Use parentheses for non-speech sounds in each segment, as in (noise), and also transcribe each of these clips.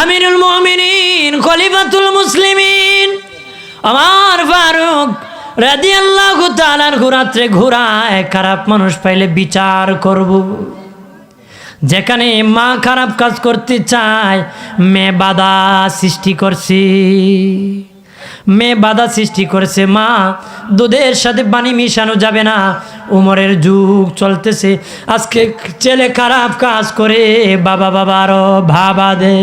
আমিরুল মুমিনিন, খলিফাতুল মুসলিমিন। আমার ফারুক রাদি আল্লাহ তালার ঘোরাত্রে ঘোরায়, খারাপ মানুষ পাইলে বিচার করব। যেখানে মা খারাপ কাজ করতে চায়, মেয়ে বাধা সৃষ্টি করছে। মেয়ে বাধা সৃষ্টি করেছে, মা। দুধের সাথে পানি মিশানো যাবে না। উমরের যুগ চলতেছে। আজকে ছেলে খারাপ কাজ করে, বাবা বাবা আরও ভাবা দে।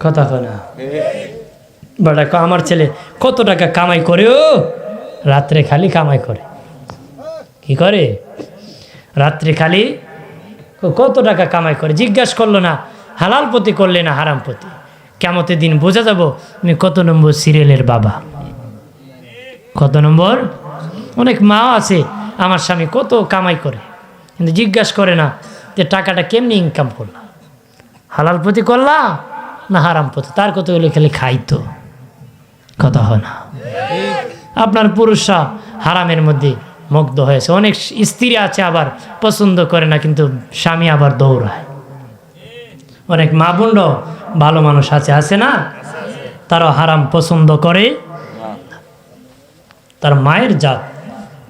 কথা না? বড় আমার ছেলে কত টাকা কামাই করে, ও? রাত্রে খালি কামাই করে। কি করে? রাত্রে খালি কত টাকা কামাই করে? জিজ্ঞাসা করল না, হালাল পতি করলে না হারাম পতি কেমতে দিন বোঝা যাব তুমি কত নম্বর সিরিয়ালের বাবা। কত নম্বর? অনেক মাও আছে, আমার স্বামী কত কামাই করে। কিন্তু জিজ্ঞাসা করে না যে টাকাটা কেমনি ইনকাম করলাম? হালাল পতি করলা না হারাম পতি তার কত হলে খালি খাইতো কথা হয় না। আপনার পুরুষরা হারামের মধ্যে মুগ্ধ হয়েছে। অনেক স্ত্রী আছে আবার পছন্দ করে না, কিন্তু স্বামী আবার দৌড়ায়। অনেক মা বোনরা ভালো মানুষ আছে আছে না? তারা হারাম পছন্দ করে। তার মায়ের জাত,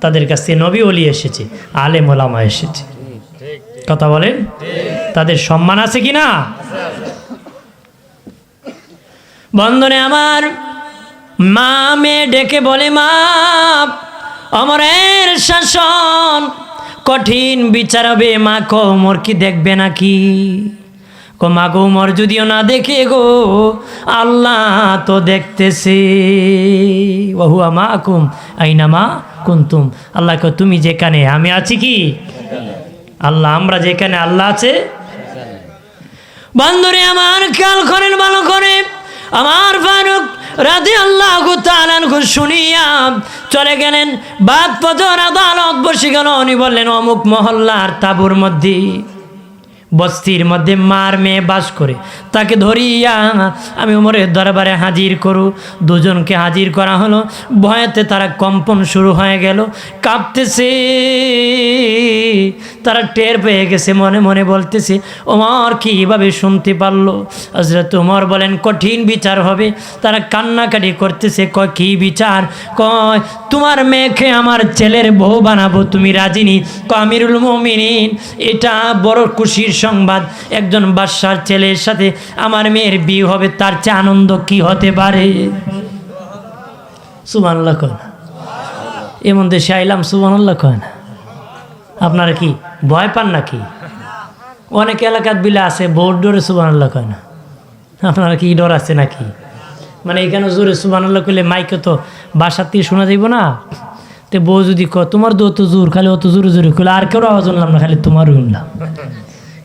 তাদের কাছে নবী অলি এসেছে, আলেম ওলামা এসেছে। কথা বলেন? তাদের সম্মান আছে কি না? বন্ধনে আমার, মা মেয়ে ডেকে বলে, মা, অমরের শাসন কঠিন বিচার হবে, মা কোমর কি দেখবে নাকি? কো মা গো উমর যদিও না দেখে গো, আল্লাহ তো দেখতেছে। ওহুয়া মা কুম আইনা মা কুন্তুম। আল্লাহ কো তুমি যেখানে, আমি আছি কি? আল্লাহ, আমরা যেখানে, আল্লাহ আছে? বন্ধুরে, আমার খেয়াল করেন, ভালো করে। আমার ফারুক রাধে আল্লাহ তালানকু শুনিয়া চলে গেলেন। বাদ পদর আদালত বসে গেল। উনি বললেন, অমুক মহল্লার তাবুর মধ্যে বস্তির মধ্যে মার মেয়ে বাস করে। তাকে ধরিয়া আমি উমরের দরবারে হাজির করু। দুজনকে হাজির করা হলো। ভয়েতে তারা কম্পন শুরু হয়ে গেল। কাঁপতেছে। তারা টের পেয়ে গেছে, মনে মনে বলতেছে ওমর কীভাবে শুনতে পারল? হজরত উমর বলেন, কঠিন বিচার হবে। তারা কান্নাকাটি করতেছে, কয়, কী বিচার? কয়, তোমার মেয়েকে আমার ছেলের বউ বানাবো, তুমি রাজিনী ক আমিরুল এটা বড় খুশির সংবাদ একজন বাদশার ছেলের সাথে আমার মেয়ের বিয়ে হবে, তার চেয়ে আনন্দ কি হতে পারে? সুবানাল্লাহ কয় না। এমন দেশে আইলাম সুবানাল্লাহ কয় না। আপনারা কি ভয় পান নাকি? অনেক এলাকার বিলে আছে বোর্ড ডোরে সুবানাল্লাহ কয় না। আপনারা কি ডর আছে নাকি? মানে এখানে জোরে সুবানাল্লাহ করলে মাইকে তো বাসার থেকে শোনা যাইব না। তো বউ যদি ক তোমার তো অত জোর, খালি অত জোরে জোরে করলে আর কেউ আওয়াজ শুনলাম না, খালি তোমার শুনলাম।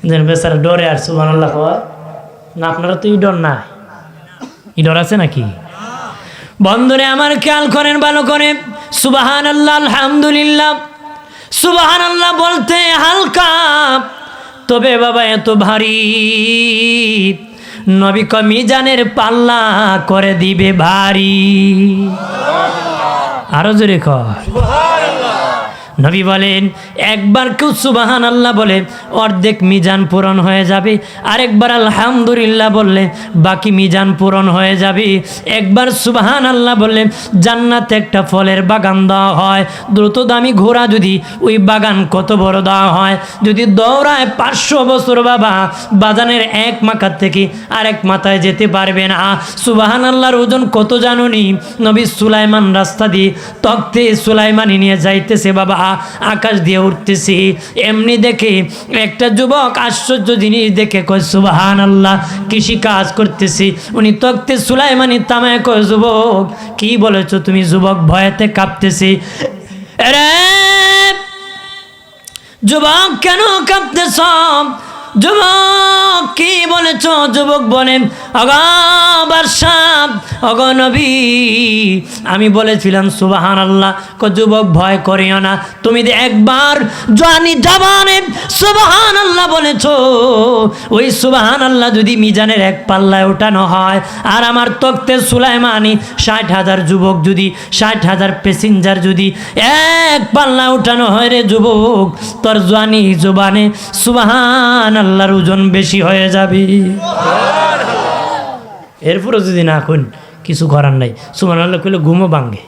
যেন বেচারা ডরে আর সুবানাল্লাহ কয়, না, আপনারা তো ই ডর না। ই ডর আছে নাকি? বন্ধুরে, আমার খেয়াল করেন, ভালো করে সুবাহান আল্লাহ আলহামদুলিল্লাহ। সুবাহান আল্লাহ বলতে হালকা, তবে বাবা, এত ভারী। নবী কমিজানের পাল্লা করে দিবে ভারী। আরও জোরে কর নবী বলেন, একবার কেউ সুবাহান আল্লাহ বলে, অর্ধেক মিজান পূরণ হয়ে যাবে। আরেকবার আলহামদুলিল্লাহ বললে, বাকি মিজান পূরণ হয়ে যাবে। একবার সুবাহান আল্লাহ বললে, জান্নাতে একটা ফলের বাগান দেওয়া হয়। দ্রুত দামি ঘোড়া যদি ওই বাগান কত বড় দেওয়া হয়, যদি দৌড়ায় পাঁচশো বছর বাবা, বাজানের এক মাথার থেকে আরেক মাথায় যেতে পারবে না। সুবাহান আল্লাহর ওজন কত জানুনি? নবী সুলাইমান রাস্তা দিয়ে তক্তে সুলাইমানি নিয়ে যাইতেছে বাবা। আকাশ দিয়ে উঠতেছে। এমনি দেখে একটা যুবক আশ্চর্য জিনিস দেখে কয় সুবাহান আল্লাহ কৃষি কাজ করতেছি। উনি তক্তে সুলাইমানি তামায় কয়, যুবক, কি বলেছ তুমি যুবক ভয়েতে কাঁপতেছি? যুবক, কেন কাঁপতেছ? যুবক, কি বলেছ? যুবক বলেন আগাবার সাপ অগনবী আমি বলেছিলাম সুবাহান আল্লাহ ক যুবক ভয় করিও না। তুমি যে একবার জানি জবানে সুবাহান আল্লাহ বলেছ ওই সুবাহান আল্লাহ যদি মিজানের এক পাল্লায় ওঠানো হয় আর আমার তক্তে সুলাইমানি ষাট হাজার যুবক যদি ষাট হাজার প্যাসেঞ্জার যদি এক পাল্লা উঠানো হয় রে যুবক তোর জানি জবানে সুবাহান আল্লাহর ওজন বেশি হয়ে যাবে। এরপরও যদি না খুন কিছু করার নাই। সুমান আল্লাহ কইলে ঘুমো ভাঙ্গে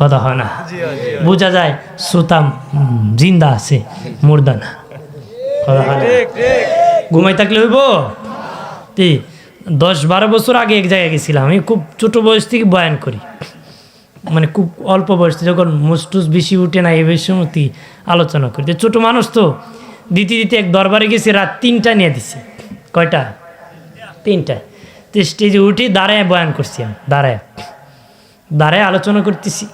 কথা হয় না। বোঝা যায় সুতাম জিন্দা আছে মুর্দা না। কথা হয় না। ঘুমাই থাকলে হইব? তি দশ বারো বছর আগে এক জায়গায় গেছিলাম। আমি খুব ছোট বয়স থেকে বয়ান করি। মানে খুব অল্প বয়স থেকে যখন মুসটুস বেশি উঠে না এই বিষয়মতি আলোচনা করি। তো ছোটো মানুষ তো দিতে দিতে এক দরবারে গেছি রাত তিনটা নিয়ে দিছে। কয়টা? তিনটা। তো স্টেজে উঠি দাঁড়ায় বয়ান করছি আমি, দাঁড়ায়। দাঁড়ায় আলোচনা করতেছি।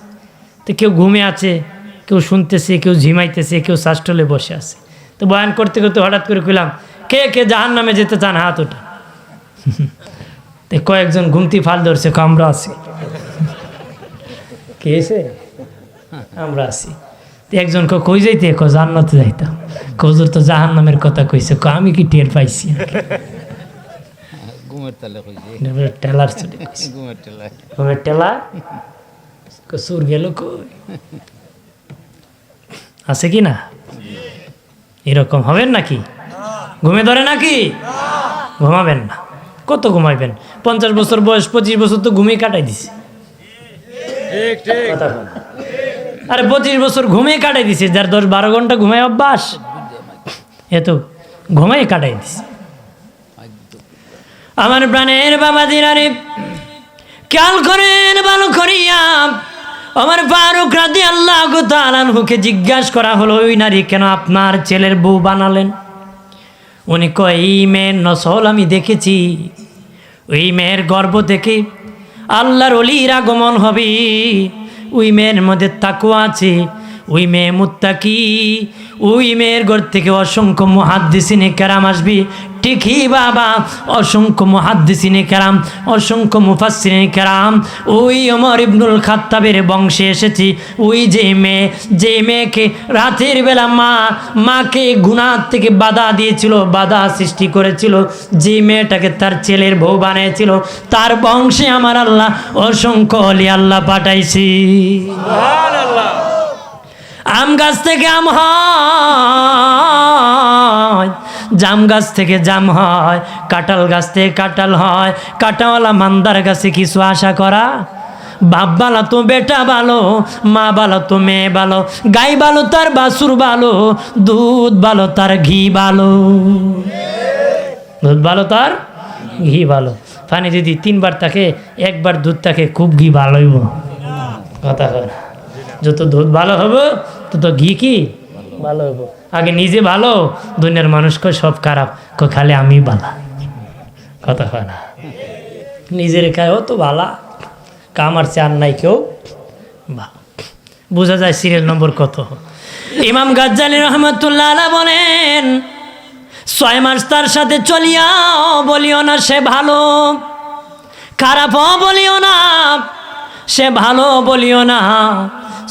তো কেউ ঘুমে আছে, কেউ শুনতেছে, কেউ ঝিমাইতেছে, কেউ শাস্টলে বসে আছে। তো বয়ান করতে করতে হঠাৎ করে কইলাম, কে কে জাহান নামে যেতে চান হাত ওটা (laughs) কয়েকজন ঘুমতি ফাল ধরছে আমরা আছি। (laughs) কে এসে আমরা আছি। একজন কো কই যাইতে? কো জান্নাতে যাইতাম। কজুর তো জাহান নামের কথা কইছে। কো আমি কি টের পাইছি? ঘুমের তালে কইছে। টেলার চলে (laughs) ঘুমের তেলায় ঘুমের টেলা সুর গেল কই? আছে কি না? এরকম হবেন নাকি? ঘুমে ধরে নাকি? ঘুমাবেন না। কত ঘুমাইবেন? পঞ্চাশ বছর বয়স পঁচিশ বছর তো ঘুমিয়ে কাটাই দিছে। আরে পঁচিশ বছর ঘুমিয়ে কাটাই দিছে যার দশ বারো ঘণ্টা ঘুমায় অভ্যাস। এ তো ঘুমাই কাটাই দিছে। আমার প্রাণের বাবা দিনারে খেয়াল করেন, ভালো করিয়া আমার ফারুক রাদি আল্লাহ তালানহুকে জিজ্ঞাসা করা হলো, ওই নারী কেন আপনার ছেলের বউ বানালেন? উনি কয়, এই মেয়ের নসল আমি দেখেছি। ওই মেয়ের গর্ব থেকে আল্লাহর অলির আগমন হবে। ওই মেয়ের মধ্যে তাকুয়া আছে। ওই মেয়ে মুত্তাকি। ওই মেয়ের ঘর থেকে অসংখ্য মহাদ্দিসিনে কেরাম আসবি। ঠিকই বাবা। অসংখ্য মহাদ্দিসিনে কেরাম অসংখ্য মুফাসিনে কেরাম ওই অমর ইবনুল খাত্তাবের বংশে এসেছি। ওই যে মেয়ে যে মেয়েকে রাতের বেলা মা মাকে গুনার থেকে বাধা দিয়েছিল বাধা সৃষ্টি করেছিল যে মেয়েটাকে তার ছেলের বউ বানিয়েছিল তার বংশে আমার আল্লাহ অসংখ্য অলি আল্লাহ পাঠাইছি। আম গাছ থেকে আম হয়। জাম গাছ থেকে জাম হয়, কাঁঠাল গাছ থেকে কাঁঠাল হয়। কাঁটাওয়ালা মান্দার গাছে কিছু আশা করা, বাপ ভালো তো বেটা ভালো মা ভালো তো মেয়ে ভালো গাই ভালো তার বাসুর ভালো দুধ ভালো তার ঘি ভালো দুধ ভালো তার ঘি ভালো পানি যদি তিনবার থাকে একবার দুধ থাকে খুব ঘি ভালো হইব কথা যত দুধ ভালো হবে, তত ঘি কি ভালো হইব। আগে নিজে ভালো, দুনিয়ার মানুষকে সব খারাপ। কো খালি আমি বালা। কথা হয় না। নিজের খায় তো ভালা কামার চার নাই কেউ। বা। বোঝা যায় সিরিয়াল নম্বর কত। ইমাম গাজ্জালি রহমতুল্লাহ আলা বলেন, ছয় মাস তার সাথে চলিয়াও বলিও না সে ভালো। খারাপও বলিও না, সে ভালো বলিও না।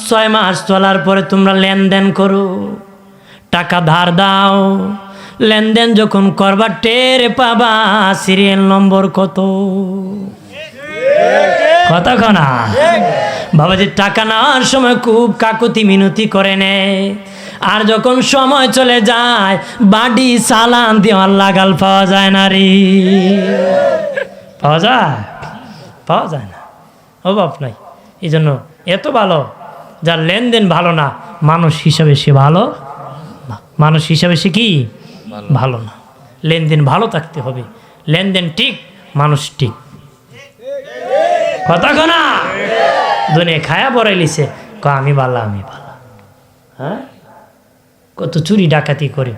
ছয় মাস চলার পরে তোমরা লেনদেন করো। টাকা ধার দাও। লেনদেন যখন করবার টের পাবা সিরিয়াল নম্বর কত। কনা বাবাজি, টাকা নেওয়ার সময় খুব কাকুতি মিনতি করে নেয়। আর যখন সময় চলে যায়, বাড়ি সালান দেওয়ার লাগাল পাওয়া যায় না রে। পাওয়া যায়? পাওয়া যায় না। অভাব নাই। এই জন্য এত ভালো। যার লেনদেন ভালো না মানুষ হিসাবে সে ভালো না। মানুষ হিসাবে সে কি? ভালো। না। লেনদেন ভালো থাকতে হবে। লেনদেন ঠিক মানুষ ঠিক। কথা কনা দুনিয়া খায়া পড়াইলিছে ক আমি বালা আমি বালা হ্যাঁ? কত চুরি ডাকাতি করে।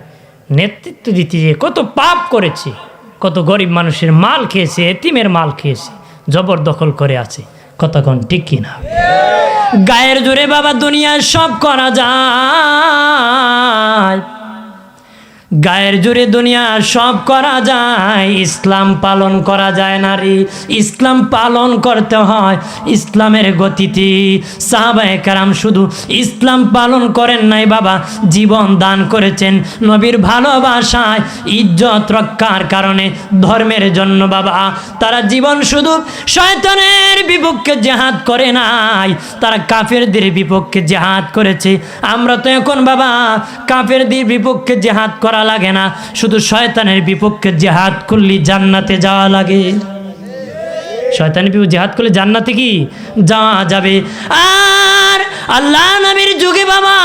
নেতৃত্ব দিতে যে কত পাপ করেছে। কত গরিব মানুষের মাল খেয়েছে এতিমের মাল খেয়েছে জবরদখল করে আছে। কতক্ষণ ঠিক কিনা? গায়ের জোরে বাবা দুনিয়ায় সব করা যায়। গায়ের জুড়ে দুনিয়া সব করা যায়, ইসলাম পালন করা যায় না রে ইসলাম পালন করতে হয় ইসলামের গতিতে। সাহাবায়ে কারাম শুধু ইসলাম পালন করেন নাই বাবা, জীবন দান করেছেন নবীর ভালোবাসায়, ইজ্জত রক্ষার কারণে ধর্মের জন্য বাবা। তারা জীবন শুধু শয়তানের বিপক্ষে জেহাদ করে নাই, তারা কাফেরদের বিপক্ষে জেহাদ করেছে। আমরা তো এখন বাবা, কাফেরদের বিপক্ষে জেহাদ করা লাগে না। শুধু শয়তানের বিপক্ষে জেহাদ করলে জান্নাতে যাওয়া লাগে। শয়তানের বিপক্ষে জেহাদ করলে জান্নাতে কি? যাওয়া যাবে। আর আল্লাহ নবীর যুগে বাবা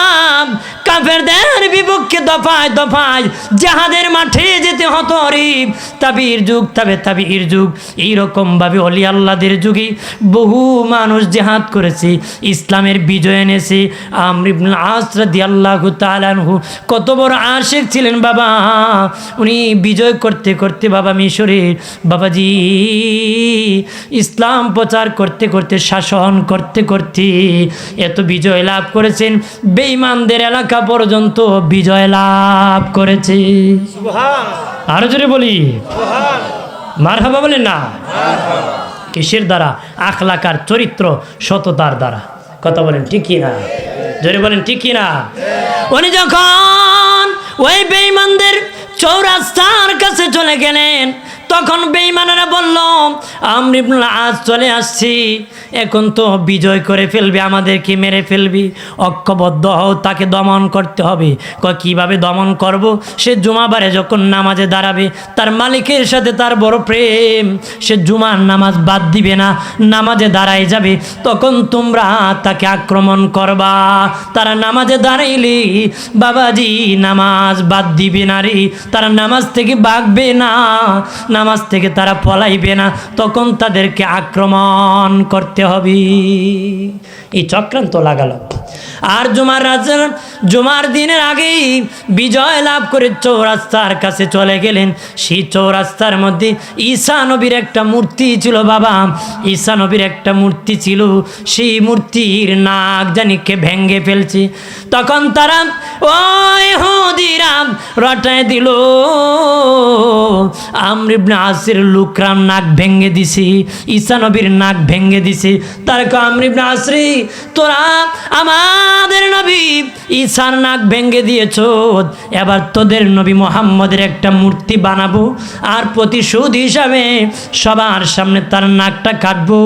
কাফেরদের বিপক্ষে দফায় দফায় জাহাদের মাঠে যেতে হতো রিব। তাবির যুগ, তবে তাবির যুগ। এইরকমভাবে অলি আল্লাহদের যুগে বহু মানুষ জেহাদ করেছে, ইসলামের বিজয় এনেছে। আমরিবুল আল্লাহ তালানহু কত বড় আশেক ছিলেন বাবা। উনি বিজয় করতে করতে বাবা মিশরের, বাবাজি ইসলাম প্রচার করতে করতে, শাসন করতে করতে এত বিজয় লাভ করেছেন। বেঈমানদের এলাকা পর্যন্ত বিজয় লাভ করেছে। আরও জোরে বলি। মার হাবা বলেন না? কিসের দ্বারা? আখলাকার চরিত্র সততার দ্বারা। কথা বলেন ঠিকই না? জোরে বলেন ঠিকই না? উনি যখন ওই বেইমানদের চৌরাস্তার কাছে চলে গেলেন তখন বেঈমানেরা বলল, আমরি আজ চলে আসছি। এখন তো বিজয় করে ফেলবে, আমাদেরকে মেরে ফেলবি। ঐক্যবদ্ধ হও, তাকে দমন করতে হবে। কয়, কীভাবে দমন করব? সে জুমাবারে যখন নামাজে দাঁড়াবে, তার মালিকের সাথে তার বড় প্রেম। সে জুমার নামাজ বাদ দিবে না, নামাজে দাঁড়াই যাবে। তখন তোমরা তাকে আক্রমণ করবা। তারা নামাজে দাঁড়াইলে, বাবাজি, নামাজ বাদ দিবে না রে। তারা নামাজ থেকে বাগবে না। নামাজ থেকে তারা পলাইবে না, তখন তাদেরকে আক্রমণ করতে হবে। এই চক্রান্ত লাগালো। আর জুমার রাজার জুমার দিনের আগেই বিজয় লাভ করে চৌরাস্তার কাছে চলে গেলেন। সেই চৌরাস্তার মধ্যে ঈশা নবীর একটা মূর্তি ছিল বাবা। ঈশা নবীর একটা মূর্তি ছিল। সেই মূর্তির নাক জানিকে ভেঙ্গে ফেলছে। তখন তারা ওই হুদিরাম রটায় দিল। আমরিবনে আসির লুকরাম নাক ভেঙ্গে দিছি ঈশা নবীর নাক ভেঙ্গে দিছি। তার আমরিবনে আসরি, তোরা আমাদের নবী ঈশার নাক ভেঙ্গে দিয়েছ। এবার তোদের নবী মোহাম্মদের একটা মূর্তি বানাবো আর প্রতিশোধ হিসাবে সবার সামনে তার নাকটা কাটবো।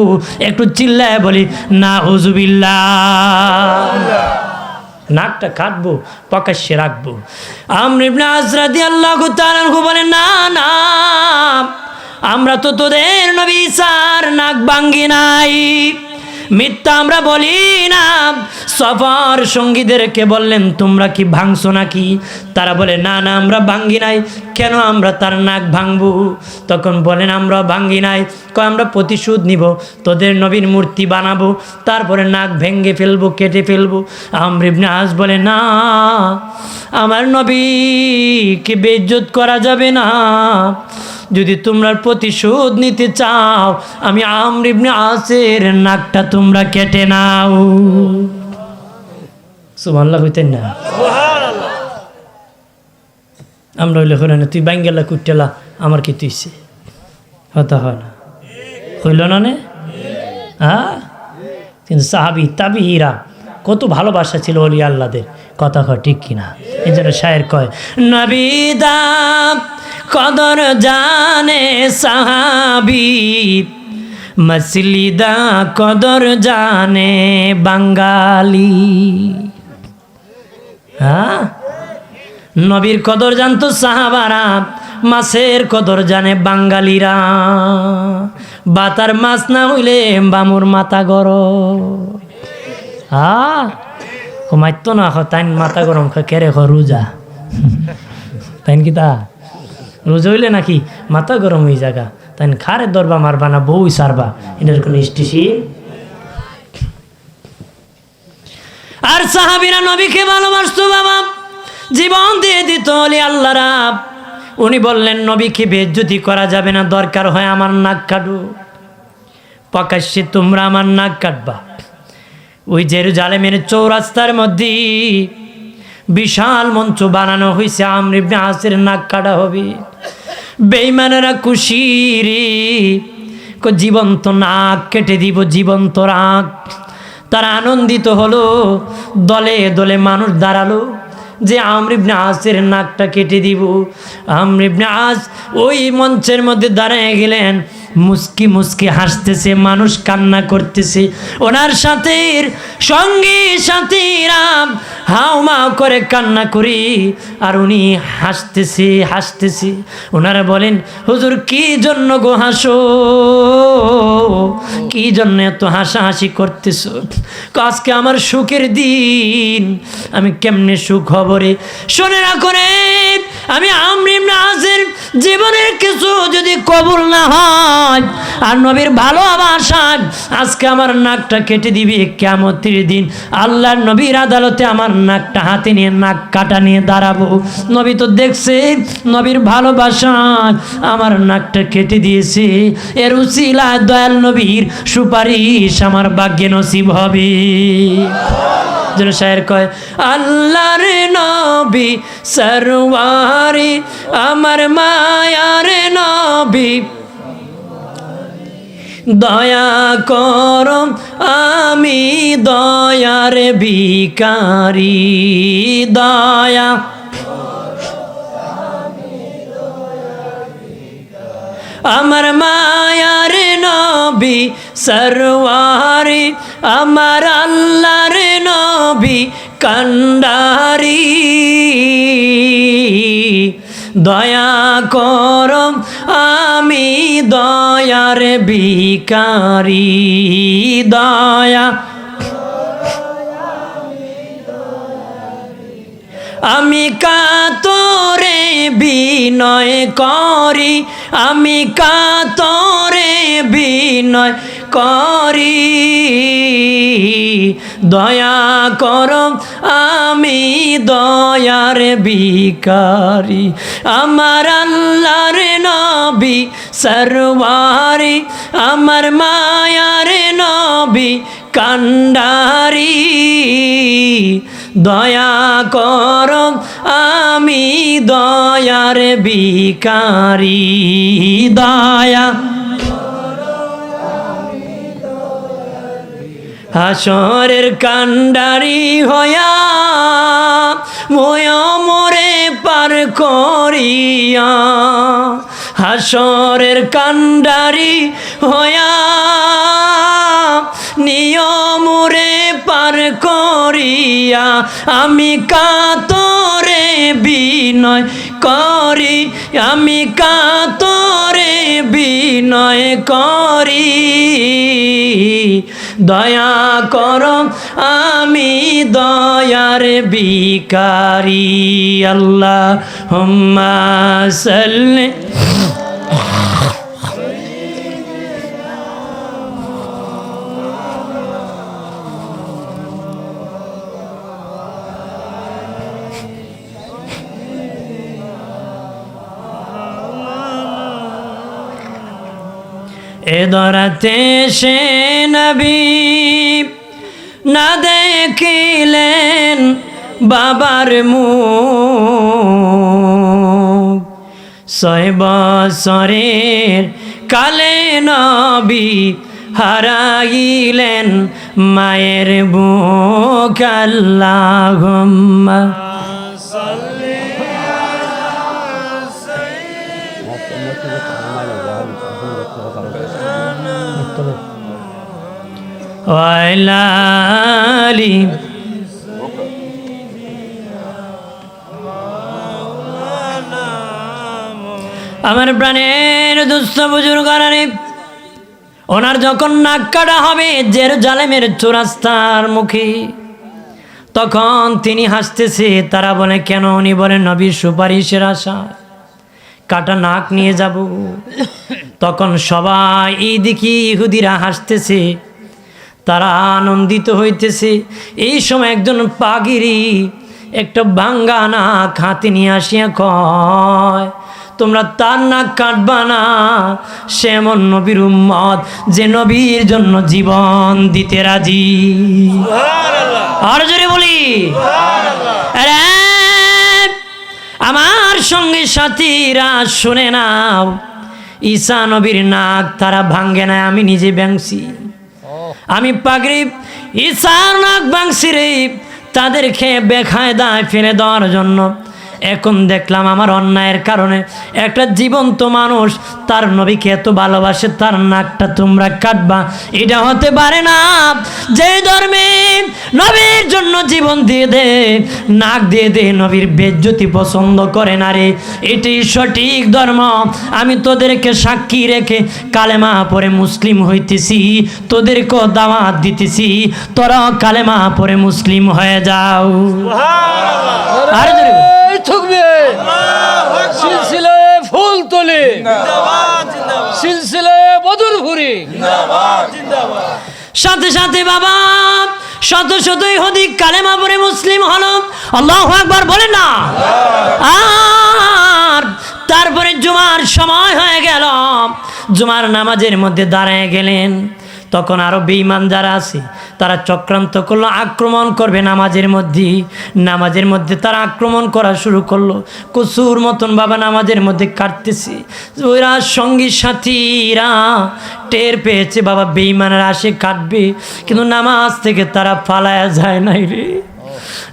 একটু চিল্লায় বলি, না হুজুবিল্লা নাকটা কাটবো প্রকাশ্যে রাখব। আল্লাহ না না, আমরা তো তোদের নবী সার নাক ভাঙ্গি নাই। মিথ্যা আমরা বলি না। সফর সঙ্গীদেরকে বললেন, তোমরা কি ভাঙছো নাকি? তারা বলে, না না, আমরা ভাঙ্গি নাই। কেন আমরা তার নাক ভাঙবো? তখন বলেন, আমরা ভাঙ্গি নাই। কয়, আমরা প্রতিশোধ নিব, তোদের নবীর মূর্তি বানাবো, তারপরে নাক ভেঙ্গে ফেলব, কেটে ফেলব। আমরিবনে আজ বলে, না, আমার নবীকে বেজ্জত করা যাবে না। যদি তোমরা প্রতিশোধ নিতে চাও, আমি আমরিবনে আসের নাকটা তোমরা কেটে নাও। সুমাল্লা হইতেন না? আমরা হইলে হইল না তুই বাঙ্গেলা কুটেলা আমার কি তুইছে হতা হয় না। হইল না নে? হ্যাঁ? কিন্তু সাহাবি তাবি হীরা কত ভালোবাসা ছিল অলি আল্লাদের কথা কয় ঠিক কিনা? এই জন্য শায়ের কয় নবিদা কদর জানে সাহাবি মসলিদা কদর জানে বাঙ্গালি হ্যাঁ? নবীর কদর জানতো সাহাবারা, মাছের কদর জানে বাঙালিরা। বাতার মাছ না হইলে বামুর মাথা গর হ্যাঁ? ও মাইতো না তাইন মাথা গরম কেরে খ রোজা। তাইন কি তা? রোজা হইলে নাকি মাথা গরম হয়ে জাগা তাইন খারে দরবা মারবা না, বউ সারবা। এটার কোনো স্টেশন আর সাহাবিরা নবীকে ভালোবাসতো বাবা। জীবন দিয়ে দিত অলি আল্লাহ রাব উনি বললেন, নবীকে বেজ্জতি করা যাবে না, দরকার হয় আমার নাক কাটু। প্রকাশ্যে তোমরা আমার নাক কাটবা। ওই জেরুজালেমের চৌরাস্তার মধ্যে বিশাল মঞ্চ বানানো হয়েছে আমর আসের নাক কাটা হবে। বেইমানেরা খুশি রে। জীবন্ত নাক কেটে দিব জীবন্ত রাগ। তারা আনন্দিত হলো, দলে দলে মানুষ দাঁড়াল, যে আমরিবনে আসের নাকটা কেটে দিব। আমরিবনে আস ওই মঞ্চের মধ্যে দাঁড়ায় গেলেন মুস্কি মুস্কি হাসতেছে, মানুষ কান্না করতেছে। ওনার সাথে সঙ্গী হাও মাও করে কান্না করি, আর উনি হাসতেছে হাসতেছে। ওনারা বলেন, হুজুর, কি জন্য গো হাসো? কি জন্য এত হাসাহাসি করতেছ? আজকে আমার সুখের দিন, আমি কেমনে সুখ খবরে শুনে না করে আমি আমরিম জীবনের কিছু যদি কবুল না হয়, আর নবীর ভালোবাসা আজকে আমার নাকটা কেটে দিবি কেমতির দিন। আল্লাহর নবীর আদালতে আমার নাকটা হাতে নিয়ে, নাক কাটা নিয়ে দাঁড়াবো। নবী তো দেখছে, নবীর ভালোবাসা আমার নাকটা কেটে দিয়েছে। এর উচিলা দয়াল নবীর সুপারিশ আমার ভাগ্যে নসিব হবে। যেন শায়ের কয়, আল্লাহর নবী সরওয়ারি, আমার মায়ার নবী। দয়া করম, আমি দয়ার ভিকারি দয়া আমার মায়ার নবী সরওয়ারি আমার আল্লাহর নবী কান্ডারি। দয়া কর আমি দয়ার ভিকারি দয়া আমি কাতরে বিনয় করি, আমি কাতরে বিনয় করি। দয়া কর, আমি দয়ার ভিকারি আমার আল্লাহর নবী সরওয়ারি, আমার মায়ার নবী কান্ডারি, দয়া কর আমি দয়ার ভিকারি দয়া হাসরের কান্ডারি হয়া ময় মোরে পার করিয়া। হাসরের কান্ডারি হয়া নিয়মরে পার করিয়া আমি কাতরে বিনয় করি, আমি কাতরে বিনয় করি। দয়া কর, আমি দয়ার বিকারি আল্লাহ হুম্মা সাল্লি এ দরাতে সে নবী না দেখিলেন বাবার মুখ। ছয় বছরের কালে নবী হারাইলেন মায়ের বুক। ওয়াইলালি আমার প্রাণের দুস্থ বুজুর্গ ওনার যখন নাক কাটা হবে জের জালেমের চোরাস্তার মুখে, তখন তিনি হাসতেছে, তারা বলে, কেন উনি বলেন নবীর সুপারিশের আশা? কাটা নাক নিয়ে যাব। তখন সবাই এই দেখি ইহুদিরা হাসতেছে তারা আনন্দিত হইতেছে। এই সময় একজন পাগিরি একটা ভাঙ্গা নাক হাতে নিয়ে আসিয়া কয় তোমরা তার নাক কাটবা না সে এমন নবীর উম্মত যে নবীর জন্য জীবন দিতে রাজি। আর জোরে বলি। আমার সঙ্গে সাথীরা শুনে নাও ঈশা নবীর নাক তারা ভাঙ্গে না আমি নিজে ব্যাংসি আমি পাগরিব ইসার নাক বাংশি তাদেরকে বেখায় দায় ফেলে দেওয়ার জন্য। এখন দেখলাম আমার অন্যায়ের কারণে একটা জীবন্ত মানুষ তার নবীকে এত ভালোবাসে তার নাকটা তোমরা কাটবা। এটা হতে পারে না। যে ধর্মে নবীর জন্য জীবন দিয়ে দে নাক দিয়ে দে নবীর বেজ্জতি পছন্দ করে না রে। এটি সঠিক ধর্ম। আমি তোদেরকে সাক্ষী রেখে কালেমা পরে মুসলিম হইতেছি তোদেরকেও দাওয়াত দিতেছি। তোরাও কালেমা পরে মুসলিম হয়ে যাও। আরে থুকবে। সিলসিলায় ফুল তোলে। সিলসিলায় বদর ভুরি। সাথে সাথে বাবা শত শতই হদিক কালেমা পরে মুসলিম হলো আল্লাহ একবার বলে না? আর তারপরে জুমার সময় হয়ে গেল। জুমার নামাজের মধ্যে দাঁড়ায় গেলেন। তখন আরও বেঈমান যারা আছে, তারা চক্রান্ত করল, আক্রমণ করবে নামাজের মধ্যে। নামাজের মধ্যে তারা আক্রমণ করা শুরু করল। কচুর মতন বাবা নামাজের মধ্যে কাটতেছে। ওরা সঙ্গী সাথীরা টের পেয়েছে, বাবা বেঈমানের আসে কাটবে কিন্তু নামাজ থেকে তারা পালায়া যায় নাই রে।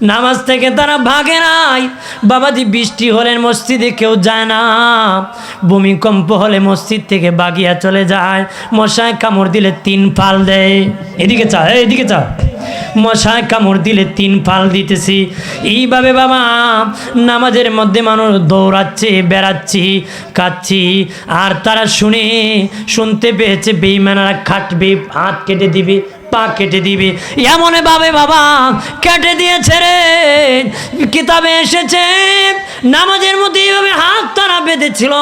নামাজ থেকে তারা ভাগে নাই। বাবাজি বৃষ্টি হলে মসজিদে কেউ যায় না। ভূমিকম্প হলে মসজিদ থেকে বাগিয়া চলে যায়। মশায় কামড় দিলে তিন ফাল দেয়। এদিকে চা এদিকে চা। মশায় কামড় দিলে তিন ফাল দিতেছি। এইভাবে বাবা, নামাজের মধ্যে মানুষ দৌড়াচ্ছে, বেড়াচ্ছি কাচ্ছি আর তারা শুনে, শুনতে পেয়েছে, বেইমানারা খাটবে, হাত কেটে দিবে। পা কেটে দিবে। এমন ভাবে বাবা কেটে দিয়েছে রে। কিতাবে এসেছে, নামাজের মধ্যে এইভাবে হাত তারা বেঁধেছিল।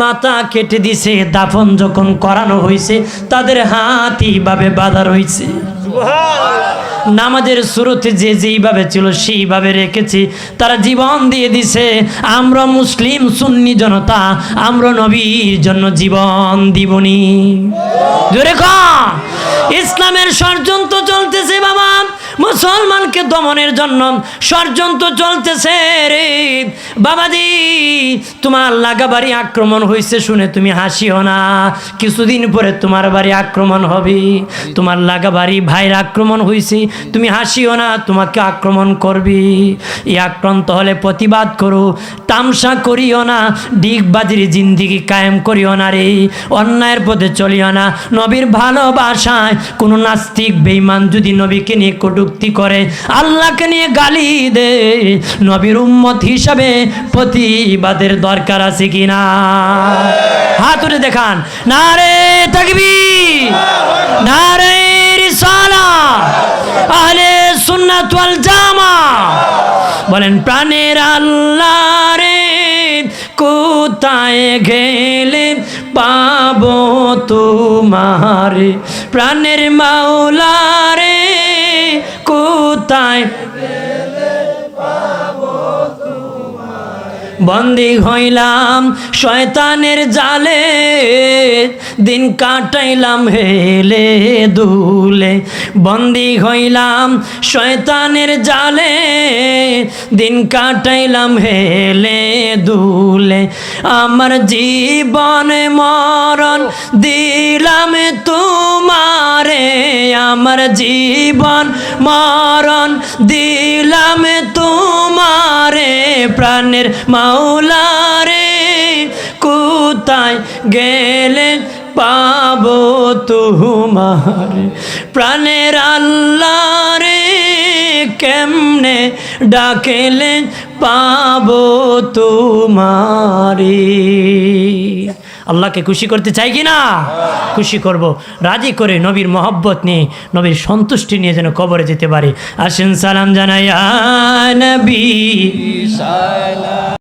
মাথা কেটে দিছে দাফন যখন করানো হয়েছে, তাদের হাত এইভাবে বাধা রয়েছে। নামাজের শুরুতে যে যেইভাবে ছিল সেইভাবে রেখেছি। তারা জীবন দিয়ে দিছে, আমরা মুসলিম সুন্নি জনতা, আমরা নবীর জন্য জীবন দিবনি। জোরে ক ইসলামের ষড়যন্ত্র চলতেছে বাবা। মুসলমানকে দমনের জন্য ষড়যন্ত্র চলতেছে রে। বাবাজি, তোমার লাগা বাড়ি আক্রমণ হয়েছে শুনে তুমি হাসিও না। কিছুদিন পরে তোমার বাড়ি আক্রমণ হবে। তোমার লাগা বাড়ি ভাইয়ের আক্রমণ হয়েছে তুমি হাসিও না, তোমাকে আক্রমণ করবি। এই আক্রান্ত হলে প্রতিবাদ করো, তামসা করিও না, ডিগবাজির জিন্দিগি কায়েম করিও না রে। অন্যায়ের পথে চলিও না। নবীর ভালোবাসায় কোনো নাস্তিক বেইমান যদি নবীকে নিয়ে কটুক্তি করে, আল্লাহকে নিয়ে গালি দে। নবীর উম্মত হিসাবে প্রতিবাদের দরকার আছে কিনা হাত উঠে দেখান। না রে তাকবি না রে রিসালা, আহলে সুন্নাত ওয়াল জামা। বলেন, প্রাণের আল্লাহ রে কোথায় গেলে পাবো তোমারে? প্রাণের মাওলা রে কোথায়? বন্দি হইলাম শয়তানের জালে। দিন কাটাইলাম হেলে দুলে। বন্দি হইলাম শয়তানের জালে। দিন কাটাইলাম হেলে দুলে। আমার জীবন মরণ দিলাম তোমারে। আমার জীবন মরণ দিলাম তোমারে। প্রাণের মাওলারে, কোথায় গেলে পাবো তোমার? প্রাণের আল্লাহ রে কেমনে ডাকেলে পাবো তোমারে? আল্লাহকে খুশি করতে চাই কি না? খুশি করব। রাজি করে নবীর মহব্বত নিয়ে, নবীর সন্তুষ্টি নিয়ে যেন কবরে যেতে পারি। আসেন সালাম জানাই নবী।